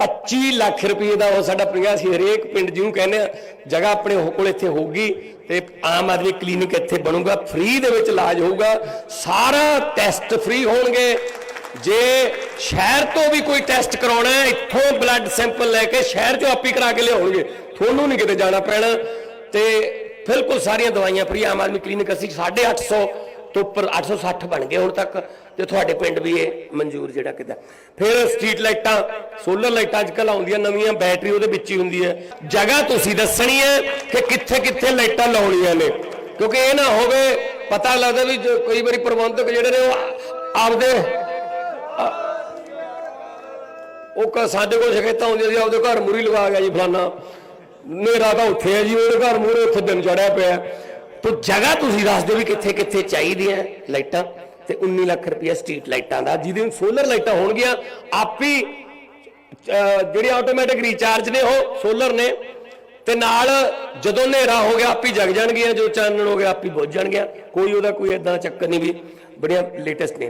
25 ਲੱਖ ਰੁਪਏ ਦਾ ਉਹ ਸਾਡਾ ਪ੍ਰਿਆ ਸੀ, ਹਰੇਕ ਪਿੰਡ ਜਿਹਨੂੰ ਕਹਿੰਦੇ ਆ, ਜਗ੍ਹਾ ਆਪਣੇ ਉਹ ਕੋਲ ਇੱਥੇ ਹੋਊਗੀ ਤੇ ਆਮ ਆਦਮੀ ਕਲੀਨਿਕ ਇੱਥੇ ਬਣੂਗਾ, ਫ੍ਰੀ ਦੇ ਵਿੱਚ ਇਲਾਜ ਹੋਊਗਾ, ਸਾਰਾ ਟੈਸਟ ਫ੍ਰੀ ਹੋਣਗੇ। ਜੇ ਸ਼ਹਿਰ ਤੋਂ ਵੀ ਕੋਈ ਟੈਸਟ ਕਰਾਉਣਾ ਹੈ, ਇੱਥੋਂ ਬਲੱਡ ਸੈਂਪਲ ਲੈ ਕੇ ਸ਼ਹਿਰ ਚੋਂ ਆਪੀ ਕਰਾ ਕੇ ਲਿਆਉਣਗੇ, ਤੁਹਾਨੂੰ ਨਹੀਂ ਕਿਤੇ ਜਾਣਾ ਪੈਣਾ। ਤੇ ਬਿਲਕੁਲ ਸਾਰੀਆਂ ਦਵਾਈਆਂ ਫ੍ਰੀ, ਆਮ ਆਦਮੀ ਕਲੀਨਿਕ ਅਸੀਂ 850 ਤੋਂ ਉੱਪਰ 860 ਬਣ ਗਏ ਹੁਣ ਤੱਕ ਤੇ ਤੁਹਾਡੇ ਪਿੰਡ ਵੀ ਇਹ ਮਨਜ਼ੂਰ ਜਿਹੜਾ ਕਿਦਾ। ਫਿਰ ਸਟਰੀਟ ਲਾਈਟਾਂ, ਸੋਲਰ ਲਾਈਟਾਂ ਅੱਜ ਕੱਲ ਆਉਂਦੀਆਂ, ਨਵੀਆਂ ਬੈਟਰੀ ਉਹਦੇ ਵਿੱਚ ਹੀ ਹੁੰਦੀ ਹੈ। ਜਗ੍ਹਾ ਤੁਸੀਂ ਦੱਸਣੀ ਹੈ ਕਿ ਕਿੱਥੇ ਕਿੱਥੇ ਲਾਈਟਾਂ ਲਾਉਣੀਆਂ ਨੇ। ਕਿਉਂਕਿ ਇਹ ਨਾ ਹੋਵੇ, ਪਤਾ ਲੱਗਦਾ ਵੀ ਕਈ ਵਾਰੀ ਪ੍ਰਬੰਧਕ ਜਿਹੜੇ ਨੇ ਉਹ ਆਪਦੇ ਉਹ ਸਾਡੇ ਕੋਲ ਸ਼ਿਕਾਇਤਾਂ ਆਉਂਦੀਆਂ ਸੀ ਆਪਦੇ ਘਰ ਮੂਰੀ ਲਵਾ ਗਿਆ ਜੀ ਫਲਾਨਾ। ਨੇਰਾ ਤਾਂ ਉੱਥੇ ਹੈ ਜੀ, ਉਹਦੇ ਘਰ ਮੂਰੇ ਉੱਥੇ ਦਿਨ ਚੜਿਆ ਪਿਆ। ਤੋ ਜਗ੍ਹਾ ਤੁਸੀਂ ਦੱਸ ਦਿਓ ਵੀ ਕਿੱਥੇ ਕਿੱਥੇ ਚਾਹੀਦੀਆਂ ਲਾਈਟਾਂ ਤੇ 19 ਲੱਖ ਰੁਪਏ ਸਟਰੀਟ ਲਾਈਟਾਂ ਦਾ ਜਿਹਦੇ ਵਿੱਚ ਸੋਲਰ ਲਾਈਟਾਂ ਹੋਣਗੀਆਂ। ਆਪੀ ਅਹ, ਜਿਹੜੀ ਆਟੋਮੈਟਿਕ ਰੀਚਾਰਜ ਨੇ ਉਹ ਸੋਲਰ ਨੇ। ਤੇ ਨਾਲ ਜਦੋਂ ਹਨੇਰਾ ਹੋ ਗਿਆ ਆਪੀ ਜਗ ਜਾਣਗੀਆਂ ਜੋ ਚਾਨਣ ਹੋ ਗਿਆ ਆਪੀ ਬੁੱਝ ਜਾਣਗੀਆਂ। ਕੋਈ ਉਹਦਾ ਕੋਈ ਇਦਾਂ ਚੱਕਰ ਨਹੀਂ ਵੀ ਬੜੀਆਂ ਲੇਟੈਸਟ ਨੇ।